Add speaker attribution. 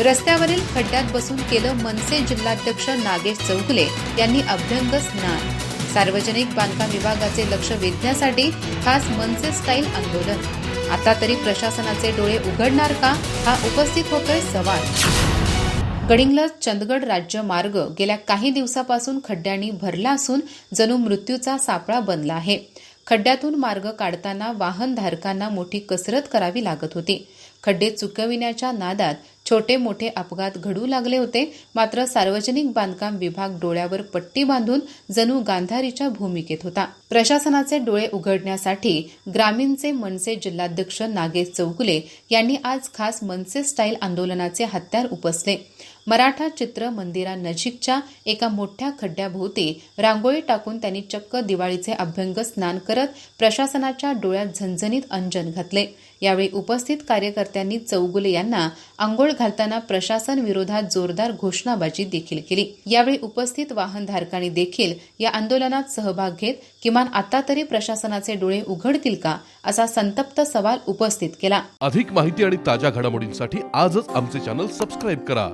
Speaker 1: रस्त्यावरील खड्ड्यात बसून केलं मनसे जिल्हाध्यक्ष नागेश चौगुले यांनी अभ्यंग स्नान. सार्वजनिक बांधकाम विभागाचे लक्ष वेधण्यासाठी खास मनसे स्टाईल आंदोलन. आता तरी प्रशासनाचे डोळे उघडणार का? हा उपस्थित होतोय सवाल. गडिंगला चंदगड राज्य मार्ग गेल्या काही दिवसापासून खड्ड्यांनी भरला असून जणू मृत्यूचा सापळा बनला आहे. खड्ड्यातून मार्ग काढताना वाहनधारकांना मोठी कसरत करावी लागत होती. खड्डे चुकविण्याच्या नादात छोटे मोठे अपघात घडू लागले होते. मात्र सार्वजनिक बांधकाम विभाग डोळ्यावर पट्टी बांधून जणू गांधारीच्या भूमिकेत होता. प्रशासनाचे डोळे उघडण्यासाठी ग्रामीणचे मनसे जिल्हाध्यक्ष नागेश चौगुले यांनी आज खास मनसे स्टाईल आंदोलनाचे हत्यार उपसले. मराठा चित्र मंदिरानजीकच्या एका मोठ्या खड्ड्याभोवती रांगोळी टाकून त्यांनी चक्क दिवाळीचे अभ्यंग स्नान करत प्रशासनाच्या डोळ्यात झणझणीत अंजन घातले. यावेळी उपस्थित कार्यकर्त्यांनी चौगुले यांना आंघोळ घालताना प्रशासन विरोधात जोरदार घोषणाबाजी देखील केली. यावेळी उपस्थित वाहनधारकांनी देखील या आंदोलनात सहभाग घेत किमान आता तरी प्रशासनाचे डोळे उघडतील का? असा संतप्त सवाल उपस्थित केला.
Speaker 2: अधिक माहिती आणि ताज्या घडामोडींसाठी आजच आमचे चॅनल सबस्क्राईब करा.